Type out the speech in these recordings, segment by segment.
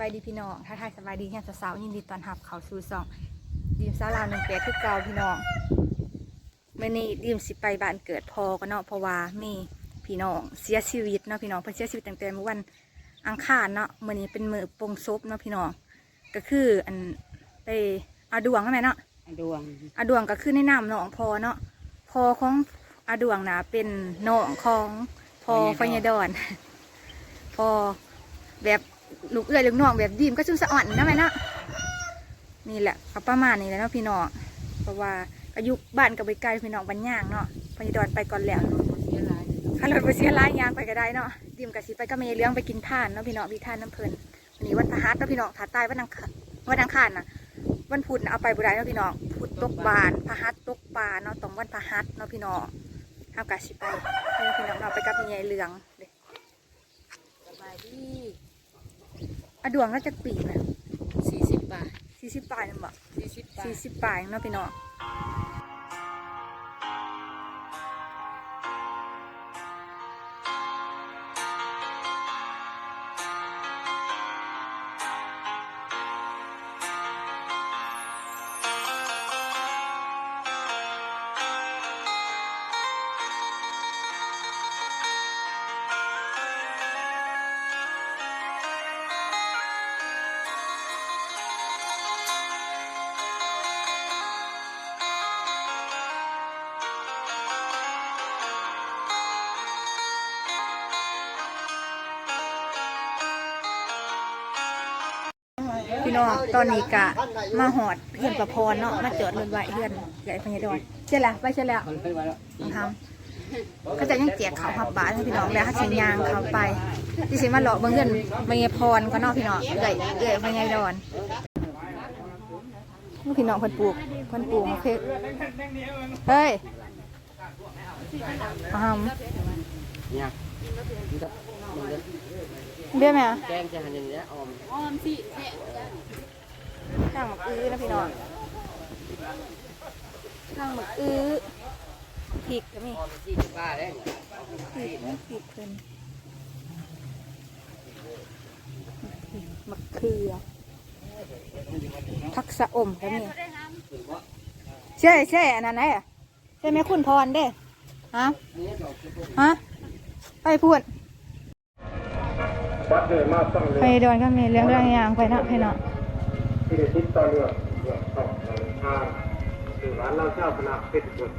บายดีพี่น้องถ้าทายสบายดีแค่สาวๆยินดีต้อนรับเขาสู่สองดีมสาวลาวหนึ่งแปดคือเก่าพี่น้องเมื่อนี้ดีมสิไปบ้านเกิดพอกันเนาะเพราะว่ามีพี่น้องเสียชีวิตเนาะพี่น้องเพิ่นเสียชีวิตตั้งแต่เมื่อวันอังคารเนาะมื่อนี้เป็นมือปลงศพเนาะพี่น้องก็คืออันไปเอาดวงนั่นแหละเนาะดวงอาดวงก็คือในนามน้องพอเนาะพอของอาดวงนะเป็นน้องของพอพญดอนพอแบบ ลูกเอื้อยลูกน้องแบบดีมก็ชุ่มสะอ่อนนะแม่เนาะนี่แหละก็ประมาณนี้แหล้วเนาะพี่น้องเพราะว่าอายุบ้านกับไปไกลพี่น้องบันย่างเนาะพญดอนไปก่อนแล้วเสียหลายข้ารถไปเสียร้ายยางไปก็ได้เนาะดีมกับสิไปก็มีเลี้ยงไปกินท่านเนาะพี่น้องพี่ท่านน้ำเพลินวันนี้วันพฤหัสเนาะพี่น้องถ้าตายวันอังคารวันอังคารน่ะวันพุธน่ะเอาไปบุได้เนาะพี่น้องพุธตกบานพฤหัสตกปลาเนาะตรงวันพฤหัสเนาะพี่น้องห้ามกาสิไปให้พี่น้องเราไปกับมีใหญ่เหลืองเด้ สบายดี อะ ดวงน่าจะปีนะสี่สิบบาทสี่สิบปลายนั่นบอกสี่สิบบาสี่ทสิบปลายเนาะพี่น้อง ตอนนี้กะมาหอดเพื่อนประพรเนาะมาจอดรถไว้เพื่อนใหญ่พญาดอนเจ๊ละไปเจ๊แล้วมันไปไว้แล้วทำเขาจะยังแจกเขาหับบาทให้พี่น้องแล้วเขาสิยางเขาไปที่สิมาหลอกเบิ่งเงินพญาพรก็นาะพี่น้องเอื่อยเอื่พญาดอนพี่น้องเพิ่นปลูกเพิ่นปลูกเคเฮ้ยอ้าวเนี่ยเบี้ยไหมอะแกงจะหันอย่างนี้ยออม ข้างหมักอื้อนะพี่น้องข้างหมักอื้อพริกก็มีออมสี่สิบบาทได้พริกพริกเพิ่นมะเขือผักสะอมก็มีใช่ใช่อันนั้นไหนอะใช่ไหมคุณพรเด้ฮะฮะไปพูดวัดเลยมาฟังเรื่ไปองโดนก็มีเรื่องเรื่องยางไปเนาะพี่เนาะ ที่ได้ติดต่อเรื่องเรื่องสองทางคือร้านเราเจ้าคณะเป็นบท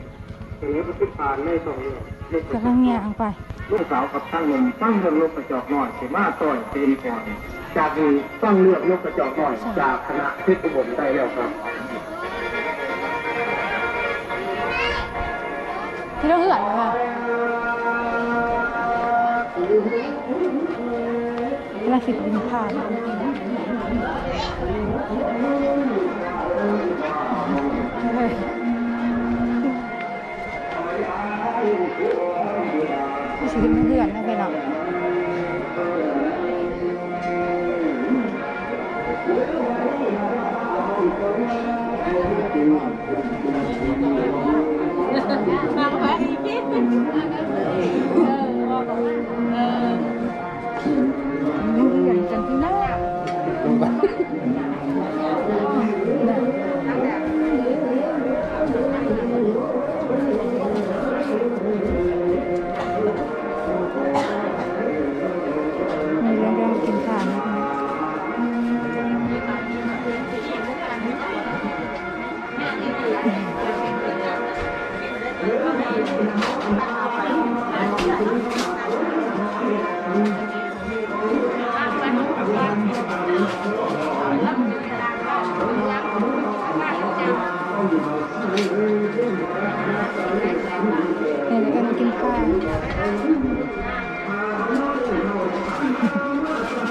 ตรงนี้ก็ติดผ่านไม่สองเรื่องลูกกำลังยางไปลูกสาวกับตั้งหนุ่มตั้งเรื่องลูกกระจอกน้อยสิมาต่อยเป็นก่อนจากนี้ต้องเลือกลูกกระจอกน้อยจากคณะเพชรอุบลได้แล้วครับที่เราเหือนค่ะ เวลาสิบดินผ่านเฮ้ยไม่ใช่เพื่อนนะพี่น้องเพื่ Gracias.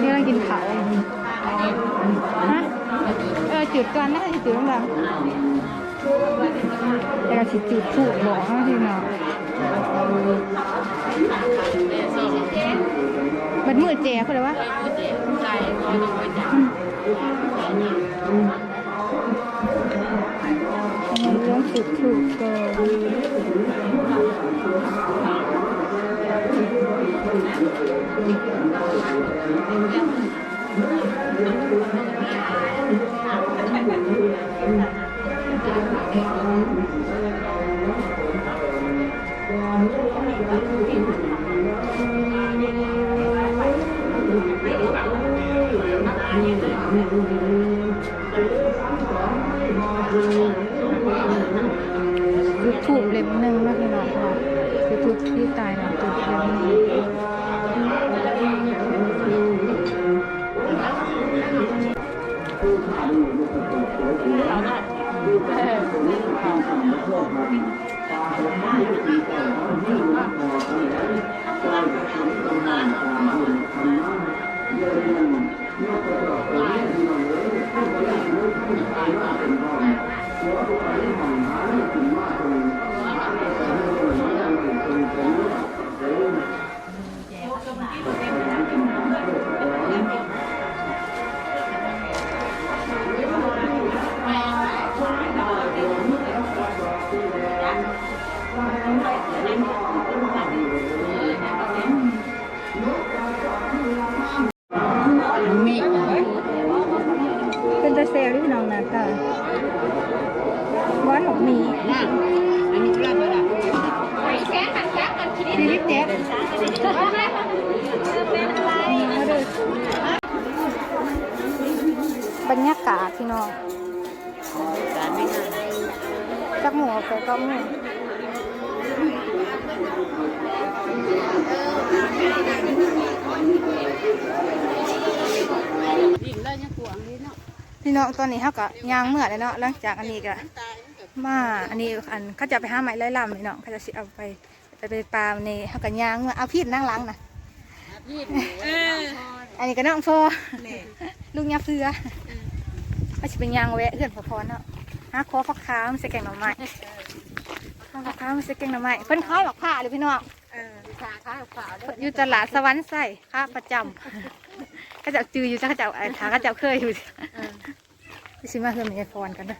นี่เรากินข้าฮะเออจุดก่อนนะจุดตรงหลังเดี๋ยวเราสิจุดถูกบอกนะพี่น้องบัดมือแจกเขาเลยวะเราต้องจุ ดถูกก่อนคือ ถูกเล็มหนึ่งนะพี่น้องค่ะคือทุกที่ตายนะถูกเล็มหนึ่งเป็น ตะเซลที่พี่น้องนาตาวานหมกมีน่ะอันนี้ก็รับมาละดีลิปเจ็ดบรรยากาศพี่น้องการไม่ง่ายจักหมูไปก็หมูดินแล้วยังกวงเลยเนาะ พี่น้องตอนนี้เขาก็ยางเมื่อเลยเนาะหลังจากอันนี้ก็มาอันนี้อันเขาจะไปหาไม้ไล่ลำพี่น้องเขาจะสิเอาไปไปไปปลาในเขาก็ยางเมื่อเอาพีดนั่งหล้างนะพี่อันนี้ก็น้องพ่อลูกยาเฟือเขาจะเป็นยางแวะเพื่อนพอพอเนาะหาคอฟักค้ามนใส่แกงหน่อไม้คอฟักค้ามนใส่แกงหน่อไม้เพิ่นขายหรอกผ้าเลยพี่น้องเออขาขาขาวด้วยอยู่ตลาดสวรรค์ใส่ค่าประจำ เขาจะจืออยู่จ้ะเขาจะเอาขาเขาจะเคยอยู่ไปซื้อมาเพื่อนมีไอโฟนกันนะ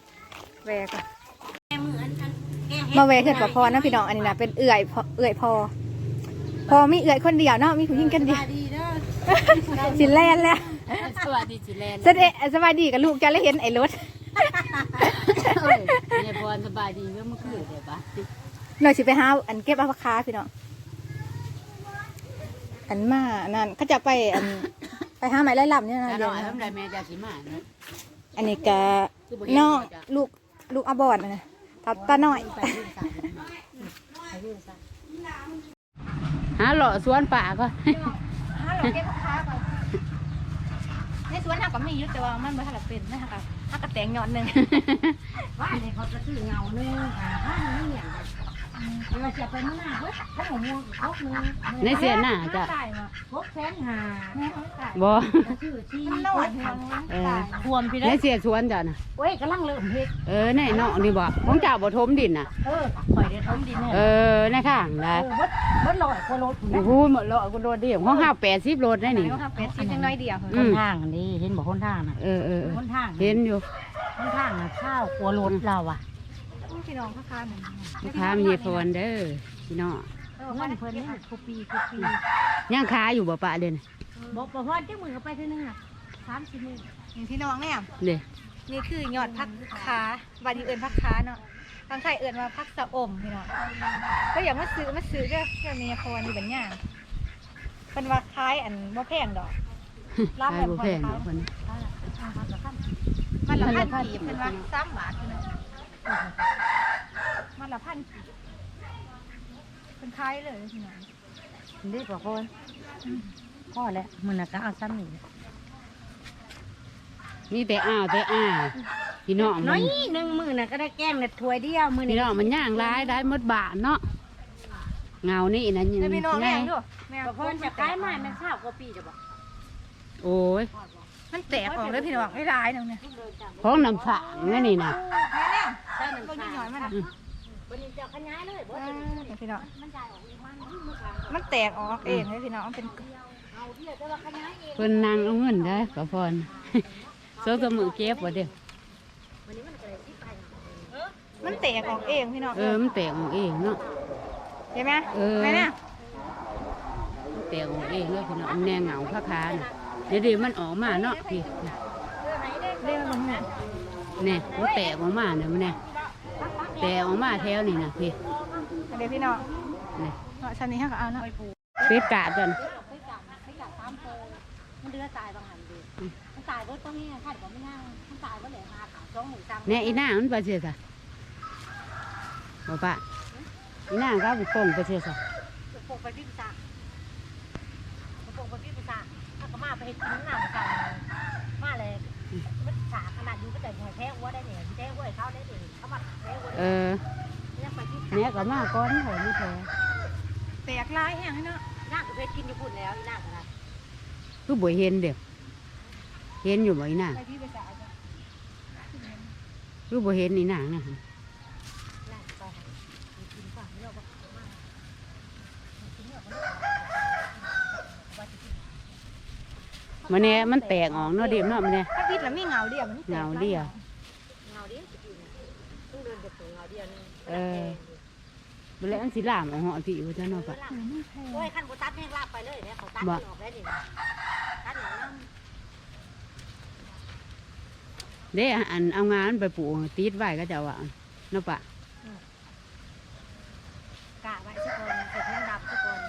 แวะก่อนมาแวะเพื่อนกับพอนะพี่น้องอันนี้นะเป็นเอื่อยพอเอื่อยพอ พอมีเอื่อยคนเดียวเนาะมีผู้หญิงคนเดียวดีเด้อสิแลนแล้วสวัสดีจิแลนสวัสดีสวัสดีกับลูกจะได้เห็นไอ้รถเอ้ยเนี่ยพรสบายดีก็เมื่อคืนเดี๋ยวปะเราสิไปหาอันเก็บอัปคาพี่น้องอันมานั่นเขาจะไปอัน ไปหาไม้ไล่ลำเนี่ยนะแต่เดี๋เรายวทำไรนะแม่จะสิมาเนาะอันนี้ก็น้องลูกลูกอาบอดนะทับตาหน่อยหาหล่อสวนป่าก็ในสวนหักก็มีอยุแต่ว่ามันไม่ทันละเป็นนะฮะกับหักกระแตงหยอดหนึ่งว่าเนี่ยเขาจะซื้อเงาเนื้ออ่าถ้ามันไม่เหนียว เราจะไปเมื่อหน้าเฮ้ยเขาหัวงูครบมือในเสียหน้าจ้ะตายมาครบแสนหาบ่จะซื้อที่มันนอนหัวมันเออตายควมพี่ในได้เสียสวนจ้ะน่ะเว้ยกำลังเริ่มเฮ็ดเออในเนาะนี่บ่ของเจ้าบ่ทมดินน่ะเออข่อยได้ทมดินเนี่ยเออในข้างได้เออเบิดเบิดลอยกว่ารถโอ้โหหมดเลาะกูโดนเดียวของห้าแปดสิบโลได้ไหนนี่ก็ทำเป็ดชิ้นจังน้อยเดียวอืคนมทางอันนี้เห็นบอกคนทางน่ะเออเออเออคนทางเห็นอยู่คนทางน่ะข้าวกลัวรถเราอะ พี่น้องข้าๆหนึ่งลูกค้ามีพรเด้อพี่น้องเงินเพิ่นนี่คุปีคุปียังค้าอยู่บ่ปะเด่นบอกประพอดเจ้ามือไปเท่านึงอะสามสิบมืออย่างพี่น้องเนี่ยเด้นี่คือยอดพักขาบาดีเอิญพักขาเนาะทางไทยเอิญมาพักสะอมพี่น้องก็อยากมาซื้อมาซื้อก็เพื่อมีพรอยู่แบบเนี้ยเป็นว่าคล้ายอันว่าแพงดอกรับขายแบบบ่พอแพงขาเนาะยคนมันละพันกีบเป็นว่าสามบาทพี่น้อง มันละพันกีบเป็นคล้ายเลยพี่น้องนี่ประพอดพ่อแล้วมือน่ะก็เอาซ้ำนี่มีแต่อ้าวแต่อ้าวพี่น้องมัน้อยนหนึ่งมือน่ะก็ได้แกงเน็ตถ้วยเดียวมือพี่นี่น้องมันย่างร้ายได้หมดบาทเนาะเงานี่นะยังแล้วพี่น้องแม่งไงด้วยแม่งประพอดจะขายมามันข้าวกว่าปีจะบอกโอ้ยมันแตกออกเลยพี่น้องไม่ร้ายนึงเนี่ยของน้ำฝางนั่นนี่นะแม่แน่ใช่มันก็ยิ่งหน่อยมันอะ วันนี้จะขยายเลยบ่เออพี่น้อง มันจ่ายออกอีกมันมือขางมันแตกออกเองเลยพี่น้องมันเป็นเอาเที่ยวจะว่าขยายเองเพิ่นนางเอาเงินได้ก็พรโซสมือเก็บบ่เด้อมันแตกออกเองพี่น้องเออมันแตกออกเองเนาะ เห็นไหมเออแม่เนี่ยมันแตกออกเองแล้วพี่น้องมันแน่เหงาค้าๆน่ะเดี๋ยวเดี๋ยวมันออกมาเนาะพี่เรียกมันเนี่ยเนี่ยมันแตกออกมาเนี่ยมันเนี่ย แตกออกมาแถวนี่นะพี่เดี๋ยวพี่น้องนี่เนาะชั้นนี้ให้เขาเอาเนาะเป็ดกาดกันมันเดือดตายบางหันดิมันตายก็ต้องนี่ค่ะเดี๋ยวไม่นั่งมันตายก็เลยหาขาสองหนึ่งจำเนี่ยอีนางมันไปเสียซะบ่ปะอีนางก็บุกป่งไปเสียซะปกไปพี่ปีศาจปกไปพี่ปีศาจถ้าก็มาไปเห็นกินหน้ากันมาเลยมันสาข นาดอยู่ก็แต่หัวแท้หัวได้เนี่ยแท้หัวเขาได้เนี่ยเขามาแท้หัวเออเนี่ยไปที่เนี่ยก็มาก้อนหอยไม่แท้แตกลายแห้งให้เนาะหน้าก็เพชรกินอยู่พุ่นแล้วหน้าขนาดคือบ่เห็นเด้อเห็นอยู่บ่อีนางไปพี่ไปจ่ายจ้ะคือบ่เห็นอีนางนะ หน้าไปกินฝั่งเราก็มา มันเนี่ยมันแตกออกเนาะเดี๋ยวเนาะมันเนี่ยถ้าพิษแล้วมีเงาเดียวมันแตกเงาเดียวเงาเดียวจะกินต้องเดินจากตัวเงาเดียวนึงเออบ่แล้วอันสิลามเอาเหาะพี่ว่าจังเนาะปะโอ้ยขั้นโบตัดแห้งลาบไปเลยเนี่ยเขาตัดออกได้ดิตัดอย่างนั้นเด้อันเอางานไปปลูกติดไว้ก็จะว่าเนาะปะกะไว้สักคนเสร็จแห้งดำสักคน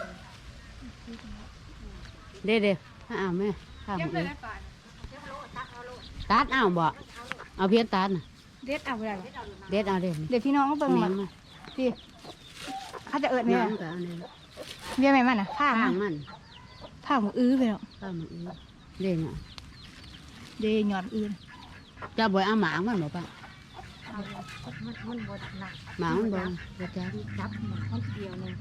เด้เด้ถ้าเอาแม่ ข้ามยังเคเอยงได้ป่านเดี๋ยวโลดตัดเอาโลดตัดเอาบ่เอาเพียงตัดน่ะเด็ดเอาไปเลยเด็ดเอาเด็ดเดี๋ยวพี่น้องก็เบิ่งแมมันงมาพี่เขาจะเอิดไหมแมล่ะงก็เอาเนี่ยเบี้ยไหมมันอะผ้าข้างมันมันผ้าหมูอื้อไปเนาะข้างมันอื้อเด้เนาะเดยหยอดอื้อจะบ่เอาหมางมันบ่ปะมันมันบดหนักหมางมันบ่บ่จักจับมันเดียวนึง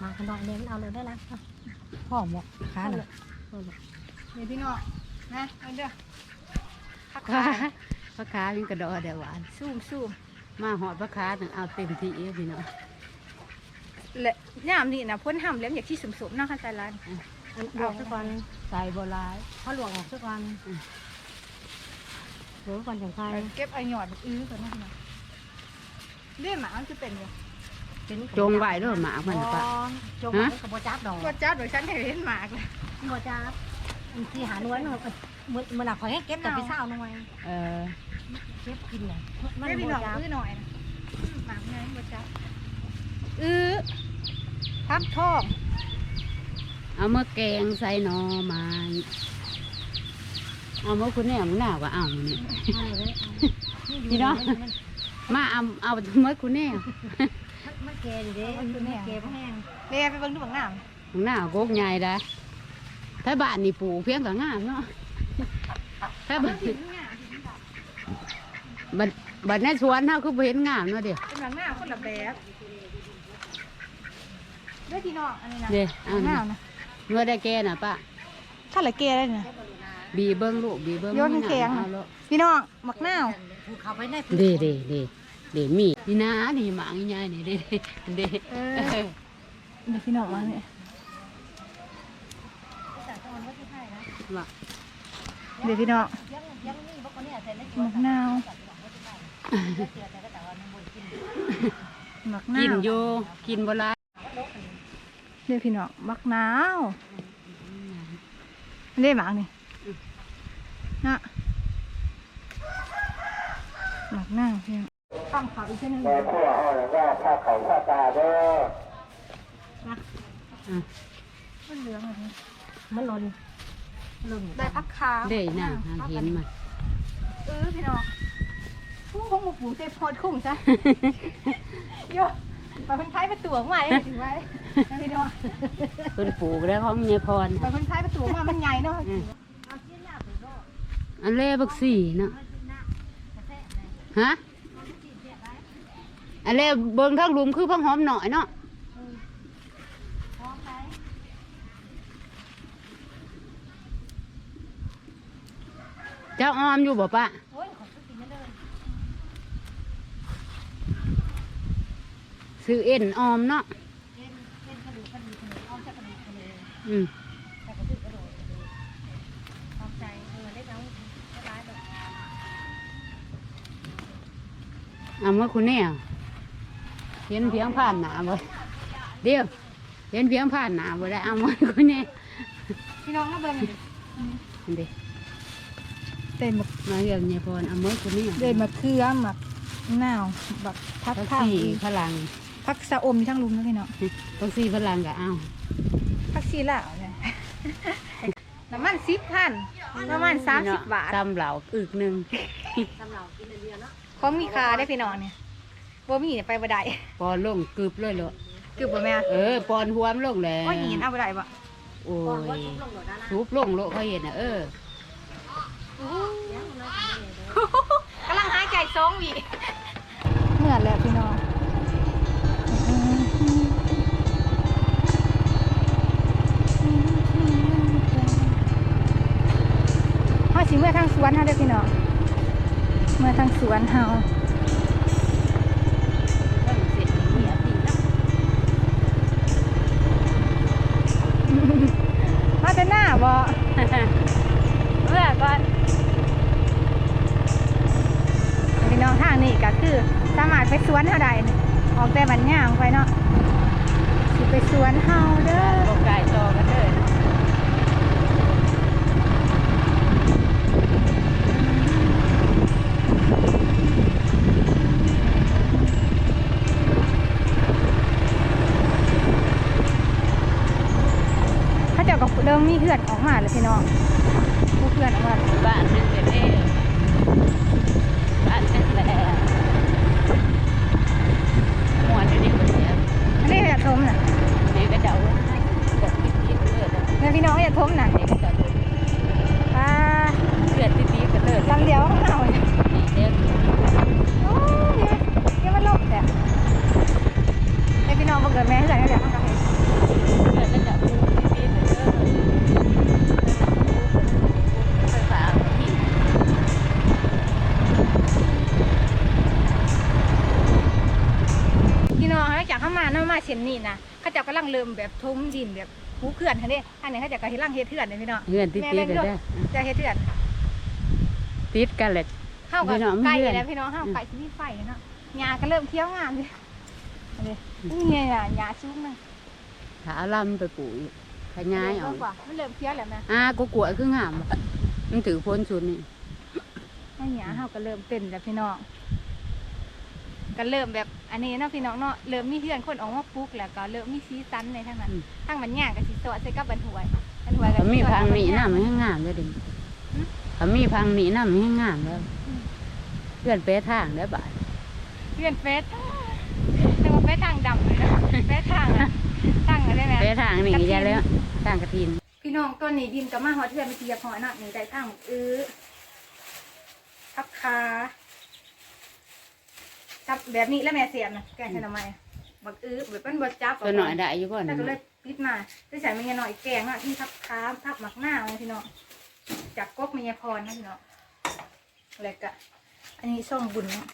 มาขนอยเน้นเอาเลยได้แล้ว พ่อหมกขาน่ะเดี๋ยวพี่น้องนะเอาเด้อพักขาขาพระขาลิงกระดอเดี๋ยวหวานซูมซูมมาหอดพระขาถึงเอาเต็มที่เอ้พี่น้องและยามนี่นะพ้นห้ำเล็มอยากที่สมสมๆเนาะค่ะใจร้านลวกสักคนใส่บ่หลายเขาลวกออกสักคนหรือก่อนจังไฟเก็บไอ้หยอดอื้อก่อนนะพี่น้องเรื่องหมามันจะเป็นอยู่ จงไว้เด้อหมากมันน่ะปะจงไว้กับโบจับดอกก็จ้าโดยฉันเห็นหมากเลยโบจับที่หาหน่วยมันมันมันหนักขอให้เก็บแต่ไปเศร้าหน่วยเออเก็บกินเลยมันไม่โบพี่น้องจับอื้อหน่อยนะหมากไงก็จ้าอื้อพักทองเอามาแกงใส่หน่อไม้เอามาคุณแน่มึงหน้าก็เอานี่พี่น้องมาเอาเอาเมื่อคุณแน่ มันแก่ดิเด้มันแก่แห้งเรียไปเบิ่งดูเบางน้มึงหน้าโกกใหญ่ได้ถ้าบ้านนี่ปลูกเพียงก็งามเนาะถ้าบ้านบัดบัดในสวนเฮาคือบ่เห็นงามเนาะเด้ำเป็นบางน้ำคนละแบบเด้อพี่น้องอันนี้นะเด้เอาบางนี่น้ำนะเมื่อได้แก่น่ะป้าถ้าละเกได้นะบีเบิ่งลูกบีเบิ่งโยนให้แข็งเอาลูกพี่น้องมักนาวผูกเขาไปในเด้เด้ เด้เด้มีนี่นะนี่หมางใหญ่นี่เด้เด้เออเดี๋ยวพี่น้องมาเนี่ยว่าเดี๋ยวพี่น้องยังยังนี่พวกคนนี้เสร็จแล้วมักนาวมักนากินวอยู่กินบ่หลายเดี๋ยวพี่น้องมักนาวเล่หมากนี่นะมักนาวพี่น้อง ตั้งขาอีกเช่นนึงแต่ขั้วอ้อยว่าถ้าเขาถ้าตาเด้อมันเหลืองอะไรมันหล่นหล่นได้พักขาเด้น่ะหาเห็นมันเออพี่น้องผู้คงมาปูเตพอดคุ้มซะโยไปคนไทยประตูออกมาเลยถือไว้นะพี่น้องเพิ่นปลูกแล้วของเมียพรไปคนไทยประตูออกมามันใหญ่เนาะอืมอันเล่บักสี่เนาะฮะ อันเล่เบิ่งทางหลุมคือพังหอมหน่อยเนาะเจ้าออมอยู่บ่ปะซื้อเอ็นออมเนาะอืมเอามาคุณเนี่ย เห็นเพียงผ่านหนาบ่เดี๋ยวเห็นเพียงผ่านหนาบ่ได้เอามาคุณเนี่ยพี่น้องมาเบิ่งนี่เด้เต็มมาเรียกเนี่ยพรเอามื้อคนนี้เดินมาเครือหมักนาวแบบพักพักทางซี่อีกพลังพักสะอมอยู่ทั้งลุมนะพี่น้องพักซี่พลังก็เอาพักซีลาวเนี่ยน้ำมันสิบพันประมาณสามสิบบาทตำเหลาอึกหนึงสำหรับกินอันเดียวเนาะของมีค่าได้พี่น้องเนี่ย บ่มีเนี่ยไปบ่ได้ปอนลงกึบเลยเหรอคือบ่แม่เออปอนหัวมนลงแล้วก็หินเอาบ่ได้บ่โอ้ก่อนว่ายทุบลงโดดนะนะทุบลงโลกเขาเห็นน่ะเออยังน้อยกันเลยกำลังหายใจซองวีเหมือนแล้วพี่น้องเฮาสิเมื่อทางสวนเฮาเด้อพี่น้องเมื่อทางสวนเฮา วนเฮาเด้อบ่ไก่ต่อกันเด้อเขาเจ้าก็เริ่มมีเพื่อนออกมาแล้วพี่น้อง แม่พี่น้องบังเกิดแม่ให้ใส่ให้เดี๋ยวเขาก็ให้เลือดก็จะติดๆกันเด้อภาษาที่พี่น้องเขาจากเข้ามาเนาะมาเช่นนี้นะเขาเจ้ากำลังเริ่มแบบทมดินแบบหูเขื่อนเขาเนี่ยอันนี้เขาเจะกำลังเฮ็ดเขื่อนเลยพี่น้องเงื่อนติดแม่ๆเล่กันนด้วยเด้อจะเฮ็ดเขื่อนติดกันเลยเข้ากับพี่น้องมีไก่เพื่อนแล้วพี่น้องเข้าไก่ที่มีไฟเนาะหญ้าก็เริ่มเคี้ยวงามเลยอั นนี้นี่ไงอะหญ้าชุ่มนะถ้าเอาลำไปปลูกอีกขยายเอากว่ามันเริ่มเคี้ยวแล้วนะอ่ากูกลัวคืองามบ่มันถือพ้นชุดนี่ไอ้หญ้าเฮาก็เริ่มเป็นแล้วพี่น้องก็เริ่มแบบอันนี้เนาะพี่น้องเนาะเริ่มมีเพื่อนคนออกมาปลูกแล้วก็เริ่มมีสีสันในทั้งนั้นทั้งมันหญ้าก็สิสอดใส่กับบันหวยบันหวยก็เขาสิมีสอดพังกับหนีบัหญ้าน้ำมันให้งามเลยดิหืมเขามีพังหนีน้ำมันให้งามแล้วเพื่อนเป๊ะทางได้บ่ายเพื่อนเฟซแต่ว่าเฟซทางดำเลยนะเฟซทางอะทางอะไรนะเป๊ะทางนี่ก็จะแล้วทางกระถิน พี่น้องต้นนี้ดินกับมาหอดเทือนไปเทียบหอยเนาะนี่ได้ทั้งอื้อทับคาทับแบบนี้แล้วแม่เสียบนะแกงใส่หน่อไม้บักอื้อแบบเป็นบดจับตัวหน่อยได้อยู่บ่แล้นะวก็เลยปิดมาได้ใส่เมียหน่อยแกงอะที่ทับคาทับหมักหน้าเลยพี่น้องจากกกเมียพรนะพี่น้องแล้วก็อันนี้ส่งบุญเนาะ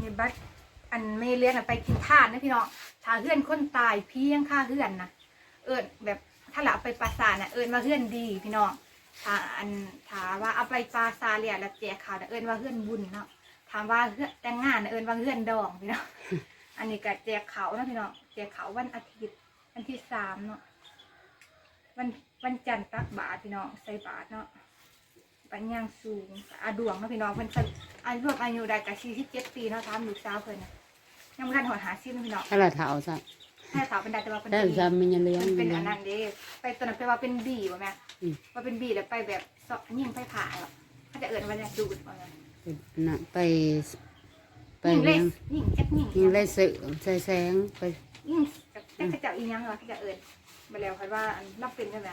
นี่บัตร อันไม่เลี้ยงอะไปกินทานนะพี่น้องถ้าเพื่อนคนตายเพียงค่าเพื่อนนะเอิญแบบถ้าเราเอาไปปราสาทน่ะเอิญว่าเพื่อนดีพี่น้องถ้าอันถามว่าเอาไปปราสาทเรียแล้วแจกข่าวน่ะเอิญว่าเพื่อนบุญเนาะถามว่าเพื่อนแต่งงานน่ะเอิญว่าเพื่อนดองพี่น้องอันนี้ก็แจกเขาวนะพี่น้องแจกเขาววันอาทิตย์วันที่สามเนาะวันวันจันทร์ตักบาตรพี่น้องใส่บาตรเนาะปัญญางสูงอาดวงเนาะพี่น้องเพิ่นสักอายุอายุได้กับสี่สิบเจ็ดปีเนาะทำลูกสาวเพิ่นนะ ยังไม่ทันหอดหาซิมเนาะพี่น้องถ้าเราเท้าซะแค่สาวเป็นได้แต่ว่าเป็นได้ดีจำมันยังเลี้ยงมันเป็นอยู่อันนั้นเด้ไปตอนนั้นไปว่าเป็นบีวะแม่อืมว่าเป็นบีแล้วไปแบบเสาะยิ่งไปผ่าอะเขาจะเอิญว่าเนี่ยดูดว่าไงน่ะไป ไปยิ่งเล่เลี้ยงยิ่งเอ็ดยิ่งยิงไล่สื่อใส่แสงไปยิ่งแต่เขาจะอีหยังเหรอเขาจะเอิญมาแล้วคันว่าอันรับเป็นใช่ไหม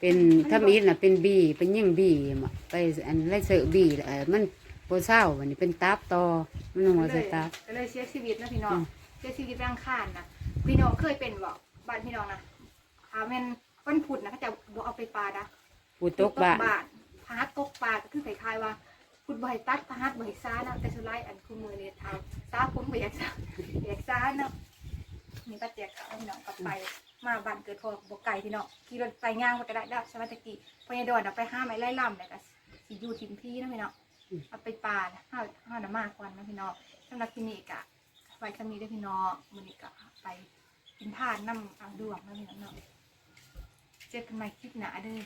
เป็นถ้ามีดน่ะเป็นบีเป็นยิ่งบีมาไปอันไล่สื่อบีเออมัน โบเศร้าวันนี้เป็นตับต่อมันหัวก็เลใส่ยตับก็เลยเสียชีวิตนะพี่น้ออืงมเสียชีวิตร่างคานนะพี่น้องเคยเป็นบอกบ้านพี่น้องนะถามแม่นวันพุธนะเขาจะบอกเอาไปปลาดะปูตกบ้านทพาร์ตตกปลาก็คือคล้ายๆว่าพุดบ่อยตัดพาร์ตบ่อยซ่านะแต่สุดท้ายอันคู่มือเนี่ยทำซ่าผมบ่อยากซ่าอยากซ่าเนาะมีป้าแจกเขาพี่น้องกลับไปมาบ้านเกิดพอบกไก่พี่น้องขี่รถไปย่างก็ได้ได้สวัสดีพอยายดอนเอาไปห้าไม้ไล่ลำแล้วก็สิอยู่ทิมพี่นะพี่น้อง เอาไปปลาห้าห้าน้ำมากควันนะพี่น้องสำหรับที่นี่กะไว้คำนี้ได้พี่น้องมันอนี้กะไปกินทานน้ำเอาดวงนะพี่น้องเนาะเจอกันใหม่คลิปหน้าเด้อ